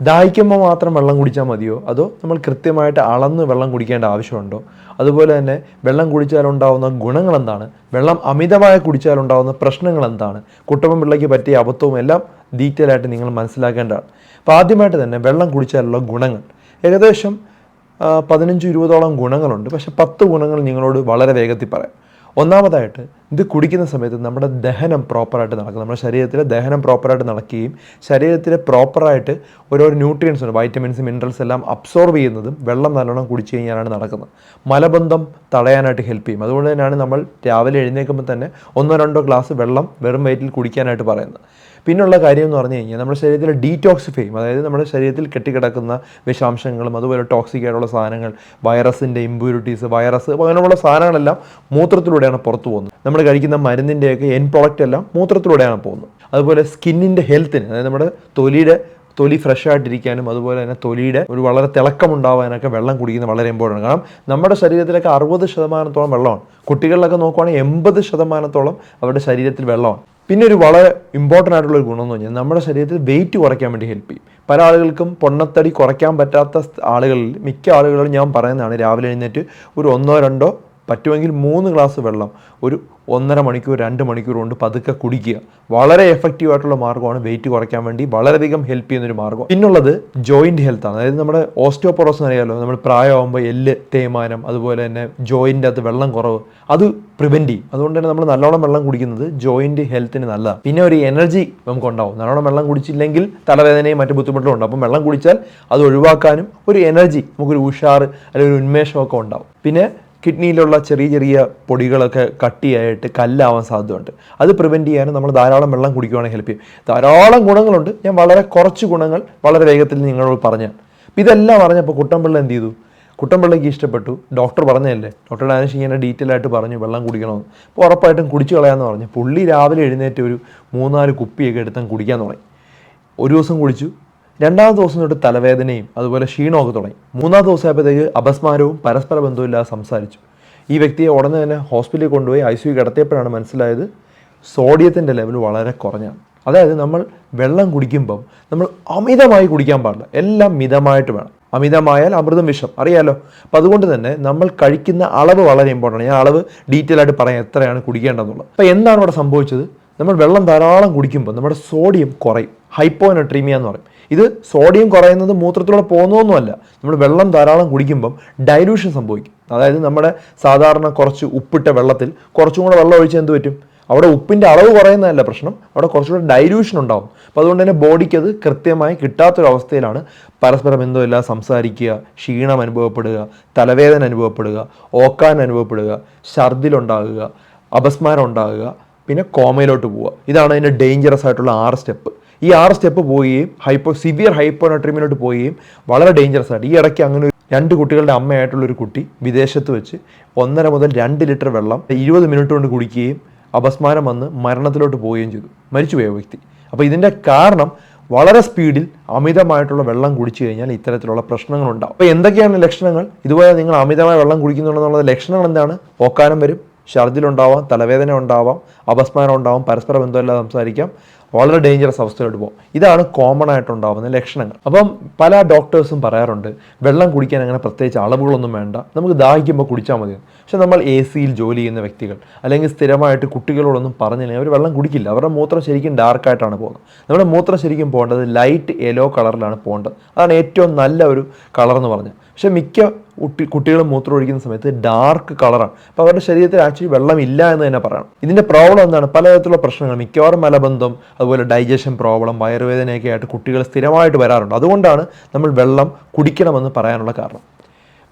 ദാഹിക്കുമ്പോൾ മാത്രം വെള്ളം കുടിച്ചാൽ മതിയോ? അതോ നമ്മൾ കൃത്യമായിട്ട് അളന്ന് വെള്ളം കുടിക്കേണ്ട ആവശ്യമുണ്ടോ? അതുപോലെ തന്നെ വെള്ളം കുടിച്ചാലുണ്ടാവുന്ന ഗുണങ്ങൾ എന്താണ് വെള്ളം അമിതമായി കുടിച്ചാലുണ്ടാവുന്ന പ്രശ്നങ്ങൾ എന്താണ് കുട്ടപ്പൻ പിള്ളയ്ക്ക് പറ്റിയ അബദ്ധവും എല്ലാം ഡീറ്റെയിൽ ആയിട്ട് നിങ്ങൾ മനസ്സിലാക്കേണ്ടതാണ്. അപ്പോൾ ആദ്യമായിട്ട് തന്നെ വെള്ളം കുടിച്ചാലുള്ള ഗുണങ്ങൾ. ഏകദേശം പതിനഞ്ച് ഇരുപതോളം ഗുണങ്ങളുണ്ട്. പക്ഷേ പത്ത് ഗുണങ്ങൾ നിങ്ങളോട് വളരെ വേഗത്തിൽ പറയാം. ഒന്നാമതായിട്ട് ഇത് കുടിക്കുന്ന സമയത്ത് നമ്മുടെ ദഹനം പ്രോപ്പറായിട്ട് നടക്കും. നമ്മുടെ ശരീരത്തിലെ ദഹനം പ്രോപ്പറായിട്ട് നടക്കുകയും ശരീരത്തിലെ പ്രോപ്പറായിട്ട് ഓരോ ന്യൂട്രിയൻസ് ഉണ്ട്. വൈറ്റമിൻസ് മിനറൽസ് എല്ലാം അബ്സോർബ് ചെയ്യുന്നതും വെള്ളം നല്ലോണം കുടിച്ചു കഴിഞ്ഞാലാണ് നടക്കുന്നത്. മലബന്ധം തടയാനായിട്ട് ഹെൽപ്പ് ചെയ്യും. അതുകൊണ്ട് തന്നെയാണ് നമ്മൾ രാവിലെ എഴുന്നേൽക്കുമ്പോൾ തന്നെ ഒന്നോ രണ്ടോ ഗ്ലാസ് വെള്ളം വെറും വയറ്റിൽ കുടിക്കാനായിട്ട് പറയുന്നത്. പിന്നുള്ള കാര്യം എന്ന് പറഞ്ഞു കഴിഞ്ഞാൽ നമ്മുടെ ശരീരത്തിൽ ഡീറ്റോക്സിഫൈയും അതായത് നമ്മുടെ ശരീരത്തിൽ കെട്ടിക്കിടക്കുന്ന വിഷാംശങ്ങളും അതുപോലെ ടോക്സിക് ആയിട്ടുള്ള സാധനങ്ങൾ വൈറസിന്റെ ഇമ്പ്യൂരിറ്റീസ് വൈറസ് അങ്ങനെയുള്ള സാധനങ്ങളെല്ലാം മൂത്രത്തിലൂടെയാണ് പുറത്തു പോകുന്നത്. നമ്മൾ കഴിക്കുന്ന മരുന്നിന്റെയൊക്കെ എൻ പ്രോഡക്റ്റ് എല്ലാം മൂത്രത്തിലൂടെയാണ് പോകുന്നത്. അതുപോലെ സ്കിന്നിന്റെ ഹെൽത്തിന് അതായത് നമ്മുടെ തൊലിയുടെ തൊലി ഫ്രഷ് ആയിട്ടിരിക്കാനും അതുപോലെ തന്നെ തൊലിയുടെ ഒരു വളരെ തിളക്കം ഉണ്ടാവാനൊക്കെ വെള്ളം കുടിക്കുന്നത് വളരെ ഇമ്പോർട്ടന്റ് കാരണം നമ്മുടെ ശരീരത്തിലൊക്കെ അറുപത് ശതമാനത്തോളം വെള്ളമാണ്. കുട്ടികളിലൊക്കെ നോക്കുവാണെങ്കിൽ എൺപത് ശതമാനത്തോളം അവരുടെ ശരീരത്തിൽ വെള്ളമാണ്. പിന്നെ ഒരു വളരെ ഇമ്പോർട്ടന്റ് ആയിട്ടുള്ള ഒരു ഗുണം എന്ന് പറഞ്ഞാൽ നമ്മുടെ ശരീരത്തിൽ വെയിറ്റ് കുറയ്ക്കാൻ വേണ്ടി ഹെൽപ്പ് ചെയ്യും. പല ആളുകൾക്കും പൊണ്ണത്തടി കുറയ്ക്കാൻ പറ്റാത്ത ആളുകളിൽ മിക്ക ആളുകളും ഞാൻ പറയുന്നതാണ് രാവിലെ എഴുന്നേറ്റ് ഒരു ഒന്നോ രണ്ടോ പറ്റുമെങ്കിൽ മൂന്ന് ഗ്ലാസ് വെള്ളം ഒരു ഒന്നര മണിക്കൂർ രണ്ട് മണിക്കൂർ കൊണ്ട് പതുക്കെ കുടിക്കുക. വളരെ എഫക്റ്റീവ് ആയിട്ടുള്ള മാർഗമാണ് വെയിറ്റ് കുറയ്ക്കാൻ വേണ്ടി വളരെയധികം ഹെൽപ്പ് ചെയ്യുന്ന ഒരു മാർഗം. പിന്നുള്ളത് ജോയിന്റ് ഹെൽത്താണ് അതായത് നമ്മുടെ ഓസ്റ്റിയോപൊറോസ് അറിയാമല്ലോ നമ്മൾ പ്രായമാകുമ്പോൾ എല്ല് തേയ്മാനം അതുപോലെ തന്നെ ജോയിന്റെ അകത്ത് വെള്ളം കുറവ് അത് പ്രിവെന്റ് ചെയ്യും. അതുകൊണ്ട് തന്നെ നമ്മൾ നല്ലോണം വെള്ളം കുടിക്കുന്നത് ജോയിന്റ് ഹെൽത്തിന് നല്ലതാണ്. പിന്നെ ഒരു എനർജി നമുക്ക് ഉണ്ടാവും. നല്ലോണം വെള്ളം കുടിച്ചില്ലെങ്കിൽ തലവേദനയും മറ്റു ബുദ്ധിമുട്ടും ഉണ്ടാവും. അപ്പം വെള്ളം കുടിച്ചാൽ അത് ഒഴിവാക്കാനും ഒരു എനർജി നമുക്കൊരു ഉഷാറ് അല്ലെങ്കിൽ ഒരു ഉന്മേഷമൊക്കെ ഉണ്ടാവും. പിന്നെ കിഡ്നിയിലുള്ള ചെറിയ ചെറിയ പൊടികളൊക്കെ കട്ടിയായിട്ട് കല്ലാവാൻ സാധ്യതയുണ്ട്. അത് പ്രിവെന്റ് ചെയ്യാനും നമ്മൾ ധാരാളം വെള്ളം കുടിക്കുവാണെങ്കിൽ ഹെൽപ്പ് ചെയ്യും ധാരാളം ഗുണങ്ങളുണ്ട്. ഞാൻ വളരെ കുറച്ച് ഗുണങ്ങൾ വളരെ വേഗത്തിൽ നിങ്ങളോട് പറഞ്ഞു ഇതെല്ലാം അറിഞ്ഞപ്പോൾ കുട്ടമ്പിള്ള എന്ത് ചെയ്തു? കുട്ടമ്പിള്ളയ്ക്ക് ഇഷ്ടപ്പെട്ടു. ഡോക്ടർ പറഞ്ഞതല്ലേ? ഡോക്ടർ ഡാനിഷ് ഇങ്ങനെ ഡീറ്റെയിൽ ആയിട്ട് പറഞ്ഞു വെള്ളം കുടിക്കണമെന്ന്. അപ്പോൾ ഉറപ്പായിട്ടും കുടിച്ചു കളയാമെന്ന് പറഞ്ഞു. പുള്ളി രാവിലെ എഴുന്നേറ്റ് ഒരു മൂന്നാൽ കുപ്പിയൊക്കെ എടുത്താൽ കുടിക്കാൻ തുടങ്ങി. ഒരു ദിവസം കുടിച്ചു. രണ്ടാമത്തെ ദിവസം തൊട്ട് തലവേദനയും അതുപോലെ ക്ഷീണമൊക്കെ തുടങ്ങി. മൂന്നാം ദിവസമായപ്പോഴത്തേക്ക് അപസ്മാരവും പരസ്പര ബന്ധവുമില്ലാതെ സംസാരിച്ചു. ഈ വ്യക്തിയെ ഉടനെ തന്നെ ഹോസ്പിറ്റലിൽ കൊണ്ടുപോയി ഐ സി കിടത്തിയപ്പോഴാണ് മനസ്സിലായത് സോഡിയത്തിന്റെ ലെവൽ വളരെ കുറഞ്ഞാണ്. അതായത് നമ്മൾ വെള്ളം കുടിക്കുമ്പം നമ്മൾ അമിതമായി കുടിക്കാൻ പാടില്ല. എല്ലാം മിതമായിട്ട് വേണം. അമിതമായാൽ അമൃതം വിഷം. അറിയാലോ? അപ്പം അതുകൊണ്ട് തന്നെ നമ്മൾ കഴിക്കുന്ന അളവ് വളരെ ഇമ്പോർട്ടന്റ് ഞാൻ അളവ് ഡീറ്റെയിൽ ആയിട്ട് പറയാം എത്രയാണ് കുടിക്കേണ്ടതെന്നുള്ളത്. അപ്പോൾ എന്താണ് ഇവിടെ സംഭവിച്ചത്? നമ്മൾ വെള്ളം ധാരാളം കുടിക്കുമ്പോൾ നമ്മുടെ സോഡിയം കുറയും. ഹൈപ്പോനട്രീമിയ എന്ന് പറയും. ഇത് സോഡിയം കുറയുന്നത് മൂത്രത്തിലൂടെ പോകുന്നതൊന്നുമല്ല. നമ്മൾ വെള്ളം ധാരാളം കുടിക്കുമ്പം ഡൈലൂഷൻ സംഭവിക്കും. അതായത് നമ്മുടെ സാധാരണ കുറച്ച് ഉപ്പിട്ട വെള്ളത്തിൽ കുറച്ചും കൂടെ വെള്ളം ഒഴിച്ച് എന്ത് പറ്റും? അവിടെ ഉപ്പിന്റെ അളവ് കുറയുന്നതല്ല പ്രശ്നം. അവിടെ കുറച്ചുകൂടെ ഡൈലൂഷൻ ഉണ്ടാവും. അപ്പോൾ അതുകൊണ്ട് തന്നെ ബോഡിക്ക് അത് കൃത്യമായി കിട്ടാത്തൊരവസ്ഥയിലാണ് പരസ്പരം ഇല്ല സംസാരിക്കുക ക്ഷീണം അനുഭവപ്പെടുക തലവേദന അനുഭവപ്പെടുക ഓക്കാൻ അനുഭവപ്പെടുക ഛർദിലുണ്ടാകുക അപസ്മാരം ഉണ്ടാകുക പിന്നെ കോമയിലോട്ട് പോവുക. ഇതാണ് അതിന്റെ ഡേഞ്ചറസ് ആയിട്ടുള്ള ആറ് സ്റ്റെപ്പ്. ഈ ആറ് സ്റ്റെപ്പ് പോവുകയും ഹൈപ്പോ സിവിയർ ഹൈപ്പോനട്രീമിലോട്ട് പോവുകയും വളരെ ഡേഞ്ചറസ് ആണ് ഈ ഇടയ്ക്ക് അങ്ങനെ രണ്ട് കുട്ടികളുടെ അമ്മയായിട്ടുള്ള ഒരു കുട്ടി വിദേശത്ത് വെച്ച് ഒന്നര മുതൽ രണ്ട് ലിറ്റർ വെള്ളം ഇരുപത് മിനിറ്റ് കൊണ്ട് കുടിക്കുകയും അപസ്മാരം വന്ന് മരണത്തിലോട്ട് പോവുകയും ചെയ്തു. മരിച്ചുപോയ വ്യക്തി. അപ്പോൾ ഇതിന്റെ കാരണം വളരെ സ്പീഡിൽ അമിതമായിട്ടുള്ള വെള്ളം കുടിച്ചു കഴിഞ്ഞാൽ ഇത്തരത്തിലുള്ള പ്രശ്നങ്ങളുണ്ടാവും അപ്പോൾ എന്തൊക്കെയാണ് ലക്ഷണങ്ങൾ? ഇതുപോലെ നിങ്ങൾ അമിതമായ വെള്ളം കുടിക്കുന്നുണ്ടെന്നുള്ള ലക്ഷണങ്ങൾ എന്താണ്? ഓക്കാനം വരും ഛർദിലുണ്ടാവാം തലവേദന ഉണ്ടാവാം അപസ്മാരം ഉണ്ടാവാം പരസ്പര ബന്ധമില്ലാതെ സംസാരിക്കാം. വളരെ ഡേഞ്ചറസ് അവസ്ഥയിലോട്ട് പോകും. ഇതാണ് കോമൺ ആയിട്ടുണ്ടാവുന്ന ലക്ഷണങ്ങൾ. അപ്പം പല ഡോക്ടേഴ്സും പറയാറുണ്ട് വെള്ളം കുടിക്കാൻ അങ്ങനെ പ്രത്യേകിച്ച് അളവുകളൊന്നും വേണ്ട നമുക്ക് ദാഹിക്കുമ്പോൾ കുടിച്ചാൽ മതി. പക്ഷെ നമ്മൾ എ സിയിൽ ജോലി ചെയ്യുന്ന വ്യക്തികൾ അല്ലെങ്കിൽ സ്ഥിരമായിട്ട് കുട്ടികളോടൊന്നും പറഞ്ഞില്ലെങ്കിൽ അവർ വെള്ളം കുടിക്കില്ല. അവരുടെ മൂത്രം ശരിക്കും ഡാർക്കായിട്ടാണ് പോകുന്നത്. നമ്മുടെ മൂത്രം ശരിക്കും പോകേണ്ടത് ലൈറ്റ് യെല്ലോ കളറിലാണ് പോകേണ്ടത്. അതാണ് ഏറ്റവും നല്ല ഒരു കളർ എന്ന് പറഞ്ഞത് പക്ഷേ മിക്ക കുട്ടി കുട്ടികൾ മൂത്രം ഒഴിക്കുന്ന സമയത്ത് ഡാർക്ക് കളറാണ് അപ്പോൾ അവരുടെ ശരീരത്തിൽ ആക്ച്വലി വെള്ളമില്ല എന്ന് തന്നെ പറയണം. ഇതിന്റെ പ്രോബ്ലം എന്താണ്? പലതരത്തിലുള്ള പ്രശ്നങ്ങൾ. മിക്കവാറും മലബന്ധം അതുപോലെ ഡൈജഷൻ പ്രോബ്ലം വയറുവേദനയൊക്കെ ആയിട്ട് കുട്ടികൾ സ്ഥിരമായിട്ട് വരാറുണ്ട്. അതുകൊണ്ടാണ് നമ്മൾ വെള്ളം കുടിക്കണമെന്ന് പറയാനുള്ള കാരണം.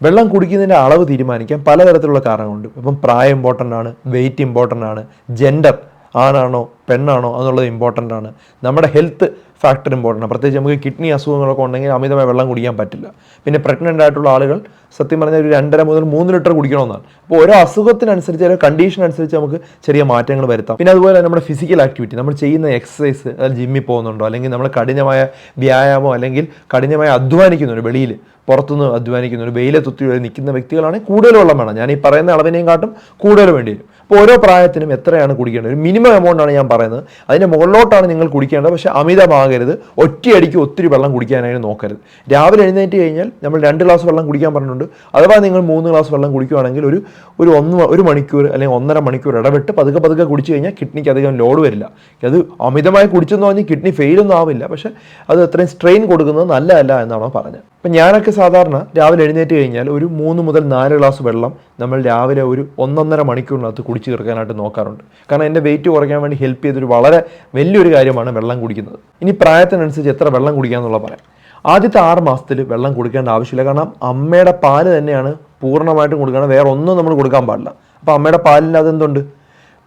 വെള്ളം കുടിക്കുന്നതിന്റെ അളവ് തീരുമാനിക്കാൻ പലതരത്തിലുള്ള കാരണങ്ങളുണ്ട്. ഇപ്പം പ്രായം ഇമ്പോർട്ടന്റ് ആണ് വെയിറ്റ് ഇമ്പോർട്ടന്റ് ആണ് ജെൻഡർ ആണാണോ പെണ്ണാണോ എന്നുള്ളത് ഇമ്പോർട്ടന്റ് ആണ്. നമ്മുടെ ഹെൽത്ത് ഫാക്ടർ ഇമ്പോർട്ടന്റ് ആണ്. പ്രത്യേകിച്ച് നമുക്ക് കിഡ്നി അസുഖങ്ങളൊക്കെ ഉണ്ടെങ്കിൽ അമിതമായി വെള്ളം കുടിക്കാൻ പറ്റില്ല. പിന്നെ പ്രഗ്നന്റ് ആയിട്ടുള്ള ആളുകൾ സത്യം പറഞ്ഞാൽ ഒരു രണ്ടര മുതൽ മൂന്ന് ലിറ്റർ കുടിക്കണമെന്നാണ്. അപ്പോൾ ഓരോ അസുഖത്തിനനുസരിച്ച് ഓരോ കണ്ടീഷൻ അനുസരിച്ച് നമുക്ക് ചെറിയ മാറ്റങ്ങൾ വരുത്താം. പിന്നെ അതുപോലെ നമ്മുടെ ഫിസിക്കൽ ആക്ടിവിറ്റി നമ്മൾ ചെയ്യുന്ന എക്സസൈസ് അതായത് ജിമ്മിൽ പോകുന്നുണ്ടോ അല്ലെങ്കിൽ നമ്മൾ കഠിനമായ വ്യായാമം അല്ലെങ്കിൽ കഠിനമായി അധ്വാനിക്കുന്നുണ്ട് വെളിയിൽ പുറത്തുനിന്ന് അധ്വാനിക്കുന്നുണ്ട് വെയിലെ തുത്തി നിൽക്കുന്ന വ്യക്തികളാണെങ്കിൽ കൂടുതൽ വെള്ളം വേണം. ഞാൻ ഈ പറയുന്ന അളവിനെയും കാട്ടും കൂടുതൽ വേണ്ടി വരും അപ്പോൾ ഓരോ പ്രായത്തിനും എത്രയാണ് കുടിക്കേണ്ടത്? ഒരു മിനിമം എമൗണ്ട് ആണ് ഞാൻ പറയുന്നത്. അതിന്റെ മുകളിലോട്ടാണ് നിങ്ങൾ കുടിക്കേണ്ടത്. പക്ഷേ അമിതമാകരുത്. ഒറ്റയടിക്ക് ഒത്തിരി വെള്ളം കുടിക്കാനായിട്ട് നോക്കരുത്. രാവിലെ എഴുന്നേറ്റ് കഴിഞ്ഞാൽ നമ്മൾ രണ്ട് ഗ്ലാസ് വെള്ളം കുടിക്കാൻ പറഞ്ഞിട്ടുണ്ട്. അഥവാ നിങ്ങൾ മൂന്ന് ഗ്ലാസ് വെള്ളം കുടിക്കുകയാണെങ്കിൽ ഒരു ഒരു ഒന്ന് ഒരു മണിക്കൂർ അല്ലെങ്കിൽ ഒന്നര മണിക്കൂർ ഇടവിട്ട് പതുക്കെ പതുക്കെ കുടിച്ചു കഴിഞ്ഞാൽ കിഡ്നിക്ക് അധികം ലോഡ് വരില്ല. അത് അമിതമായി കുടിച്ചെന്ന് പറഞ്ഞ് കിഡ്നി ഫെയിലൊന്നും ആവില്ല. പക്ഷേ അത് അത്രയും സ്ട്രെയിൻ കൊടുക്കുന്നത് നല്ലതല്ല എന്നാണ് പറഞ്ഞത്. അപ്പം ഞാനൊക്കെ സാധാരണ രാവിലെ എഴുന്നേറ്റ് കഴിഞ്ഞാൽ ഒരു മൂന്ന് മുതൽ നാല് ഗ്ലാസ് വെള്ളം നമ്മൾ രാവിലെ ഒരു ഒന്നൊന്നര മണിക്കൂറിനകത്ത് കുടിച്ചു തീർക്കാനായിട്ട് നോക്കാറുണ്ട്. കാരണം എന്റെ വെയിറ്റ് കുറയ്ക്കാൻ വേണ്ടി ഹെൽപ്പ് ചെയ്തൊരു വളരെ വലിയൊരു കാര്യമാണ് വെള്ളം കുടിക്കുന്നത്. ഇനി പ്രായത്തിനനുസരിച്ച് എത്ര വെള്ളം കുടിക്കാമെന്നുള്ള പറയാം. ആദ്യത്തെ ആറ് മാസത്തിൽ വെള്ളം കൊടുക്കേണ്ട ആവശ്യമില്ല. കാരണം അമ്മയുടെ പാൽ തന്നെയാണ് പൂർണമായിട്ടും കൊടുക്കണം. വേറെ ഒന്നും നമ്മൾ കൊടുക്കാൻ പാടില്ല. അപ്പോൾ അമ്മയുടെ പാലിൽ അതെന്തുണ്ട്?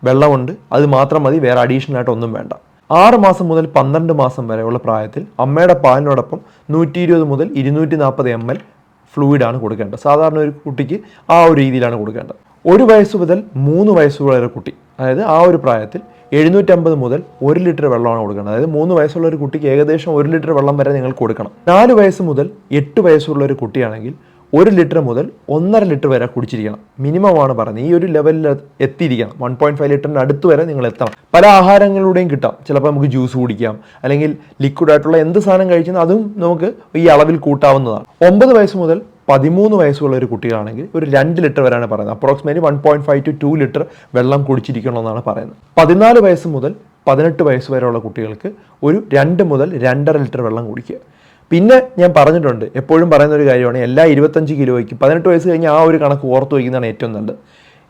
വെള്ളമുണ്ട്. അത് മാത്രം മതി. വേറെ അഡീഷണൽ ആയിട്ട് ഒന്നും വേണ്ട. ആറ് മാസം മുതൽ പന്ത്രണ്ട് മാസം വരെയുള്ള പ്രായത്തിൽ അമ്മയുടെ പാലിനോടൊപ്പം നൂറ്റി ഇരുപത് മുതൽ ഇരുന്നൂറ്റി നാൽപ്പത് എം എൽ ഫ്ലൂയിഡാണ് കൊടുക്കേണ്ടത്. സാധാരണ ഒരു കുട്ടിക്ക് ആ ഒരു രീതിയിലാണ് കൊടുക്കേണ്ടത്. ഒരു വയസ്സ് മുതൽ മൂന്ന് വയസ്സ് വരെ കുട്ടി അതായത് ആ ഒരു പ്രായത്തിൽ എഴുന്നൂറ്റമ്പത് മുതൽ ഒരു ലിറ്റർ വെള്ളമാണ് കൊടുക്കേണ്ടത്. അതായത് മൂന്ന് വയസ്സുള്ള ഒരു കുട്ടിക്ക് ഏകദേശം ഒരു ലിറ്റർ വെള്ളം വരെ നിങ്ങൾ കൊടുക്കണം. നാല് വയസ്സ് മുതൽ എട്ട് വയസ്സുള്ള ഒരു കുട്ടിയാണെങ്കിൽ ഒരു ലിറ്റർ മുതൽ ഒന്നര ലിറ്റർ വരെ കുടിച്ചിരിക്കണം. മിനിമമാണ് പറഞ്ഞത് ഈ ഒരു ലെവലിൽ എത്തിയിരിക്കണം. വൺ പോയിന്റ് ഫൈവ് ലിറ്ററിന് അടുത്ത് വരെ നിങ്ങൾ എത്തണം. പല ആഹാരങ്ങളിലൂടെയും കിട്ടാം. ചിലപ്പോൾ നമുക്ക് ജ്യൂസ് കുടിക്കാം. അല്ലെങ്കിൽ ലിക്വിഡ് ആയിട്ടുള്ള എന്ത് സാധനം കഴിച്ചാൽ അതും നമുക്ക് ഈ അളവിൽ കൂട്ടാവുന്നതാണ്. ഒമ്പത് വയസ്സ് മുതൽ പതിമൂന്ന് വയസ്സുള്ള ഒരു കുട്ടികളാണെങ്കിൽ ഒരു രണ്ട് ലിറ്റർ വരെയാണ് പറയുന്നത്. Approximate one point five to two litre വെള്ളം കുടിച്ചിരിക്കണമെന്നാണ് പറയുന്നത്. പതിനാല് വയസ്സ് മുതൽ പതിനെട്ട് വയസ്സ് വരെയുള്ള കുട്ടികൾക്ക് ഒരു രണ്ട് മുതൽ രണ്ടര ലിറ്റർ വെള്ളം കുടിക്കുക. പിന്നെ ഞാൻ പറഞ്ഞിട്ടുണ്ട് എപ്പോഴും പറയുന്ന ഒരു കാര്യമാണ് എല്ലാ ഇരുപത്തഞ്ച് കിലോയ്ക്കും പതിനെട്ട് വയസ്സ് കഴിഞ്ഞ് ആ ഒരു കണക്ക് ഓർത്ത് വയ്ക്കുന്നതാണ് ഏറ്റവും നല്ലത്.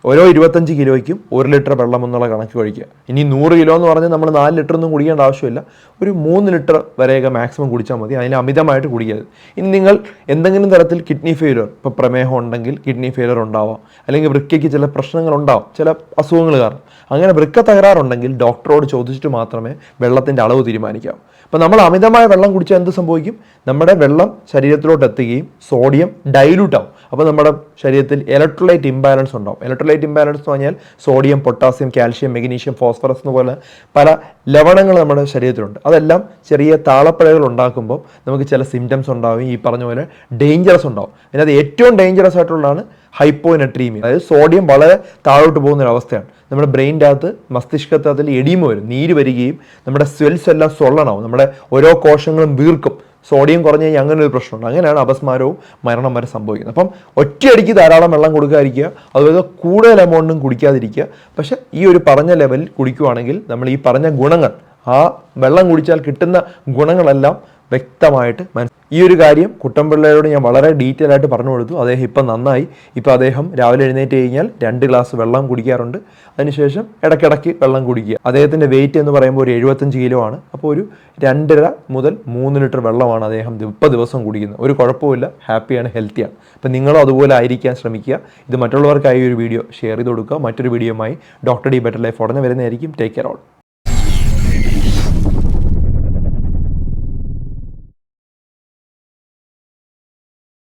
ഓരോ ഇരുപത്തഞ്ച് കിലോയ്ക്കും ഒരു ലിറ്റർ വെള്ളം എന്നുള്ള കണക്ക് കഴിക്കുക. ഇനി നൂറ് കിലോ എന്ന് പറഞ്ഞാൽ നമ്മൾ നാല് ലിറ്റർ ഒന്നും കുടിക്കേണ്ട ആവശ്യമില്ല. ഒരു മൂന്ന് ലിറ്റർ വരെയൊക്കെ മാക്സിമം കുടിച്ചാൽ മതി അതിന് അമിതമായിട്ട് കുടിക്കരുത്. ഇനി നിങ്ങൾ എന്തെങ്കിലും തരത്തിൽ കിഡ്നി ഫെയിലർ ഇപ്പോൾ പ്രമേഹം ഉണ്ടെങ്കിൽ കിഡ്നി ഫെയിലർ ഉണ്ടാവാം. അല്ലെങ്കിൽ വൃക്കയ്ക്ക് ചില പ്രശ്നങ്ങൾ ഉണ്ടാവും ചില അസുഖങ്ങൾ കാരണം. അങ്ങനെ വൃക്ക തകരാറുണ്ടെങ്കിൽ ഡോക്ടറോട് ചോദിച്ചിട്ട് മാത്രമേ വെള്ളത്തിന്റെ അളവ് തീരുമാനിക്കാവൂ. അപ്പോൾ നമ്മൾ അമിതമായ വെള്ളം കുടിച്ചാൽ എന്ത് സംഭവിക്കും? നമ്മുടെ വെള്ളം ശരീരത്തിലോട്ട് എത്തുകയും സോഡിയം ഡൈല്യൂട്ട് ആവും. അപ്പോൾ നമ്മുടെ ശരീരത്തിൽ ഇലക്ട്രോലൈറ്റ് ഇംബാലൻസ് ഉണ്ടാവും. ഇലക്ട്രോലൈറ്റ് ഇംബാലൻസ് എന്ന് പറഞ്ഞാൽ sodium potassium calcium magnesium phosphorus എന്ന് പോലെ പല ലവണങ്ങൾ നമ്മുടെ ശരീരത്തിലുണ്ട്. അതെല്ലാം ചെറിയ താളപ്പഴകൾ ഉണ്ടാക്കുമ്പോൾ നമുക്ക് ചില സിംറ്റംസ് ഉണ്ടാവും ഈ പറഞ്ഞ പോലെ ഡേഞ്ചറസ് ഉണ്ടാവും. അതിനകത്ത് ഏറ്റവും ഡേഞ്ചറസ് ആയിട്ടുള്ളതാണ് ഹൈപ്പോനട്രീമിയ അതായത് സോഡിയം വളരെ താഴോട്ട് പോകുന്ന ഒരു അവസ്ഥയാണ്. നമ്മുടെ ബ്രെയിന്റെ അകത്ത് മസ്തിഷ്കത്തിൽ എടിമ വരും. നീര് വരികയും നമ്മുടെ സ്വെൽസ് എല്ലാം സൊള്ളണാവും നമ്മുടെ ഓരോ കോശങ്ങളും വീർക്കും. സോഡിയം കുറഞ്ഞു കഴിഞ്ഞാൽ അങ്ങനെ ഒരു പ്രശ്നമുണ്ട്. അങ്ങനെയാണ് അപസ്മാരവും മരണം വരെ സംഭവിക്കുന്നത്. അപ്പം ഒറ്റയടിക്ക് ധാരാളം വെള്ളം കൊടുക്കാതിരിക്കുക അതുപോലെ കൂടുതൽ എമൗണ്ടും കുടിക്കാതിരിക്കുക. പക്ഷെ ഈ ഒരു പറഞ്ഞ ലെവലിൽ കുടിക്കുവാണെങ്കിൽ നമ്മൾ ഈ പറഞ്ഞ ഗുണങ്ങൾ ആ വെള്ളം കുടിച്ചാൽ കിട്ടുന്ന ഗുണങ്ങളെല്ലാം വ്യക്തമായിട്ട് മനസ്സിലാക്കി ഈ ഒരു കാര്യം കുട്ടമ്പിള്ളയോട് ഞാൻ വളരെ ഡീറ്റെയിൽ ആയിട്ട് പറഞ്ഞു കൊടുത്തു. അദ്ദേഹം ഇപ്പം നന്നായി. ഇപ്പം അദ്ദേഹം രാവിലെ എഴുന്നേറ്റ് കഴിഞ്ഞാൽ രണ്ട് ഗ്ലാസ് വെള്ളം കുടിക്കാറുണ്ട്. അതിനുശേഷം ഇടയ്ക്കിടയ്ക്ക് വെള്ളം കുടിക്കുക. അദ്ദേഹത്തിന്റെ വെയിറ്റ് എന്ന് പറയുമ്പോൾ ഒരു എഴുപത്തഞ്ച് കിലോ ആണ്. അപ്പോൾ ഒരു രണ്ടര മുതൽ മൂന്ന് ലിറ്റർ വെള്ളമാണ് അദ്ദേഹം ഇപ്പം ദിവസം കുടിക്കുന്നത്. ഒരു കുഴപ്പമില്ല ഹാപ്പിയാണ് ഹെൽത്തിയാണ് അപ്പം നിങ്ങളും അതുപോലെ ആയിരിക്കാൻ ശ്രമിക്കുക. ഇത് മറ്റുള്ളവർക്കായി ഒരു വീഡിയോ ഷെയർ ചെയ്ത് കൊടുക്കുക. മറ്റൊരു വീഡിയോയുമായി ഡോക്ടർ ഡി ബെറ്റർ ലൈഫ് ഉടനെ വരുന്നതായിരിക്കും. Take care all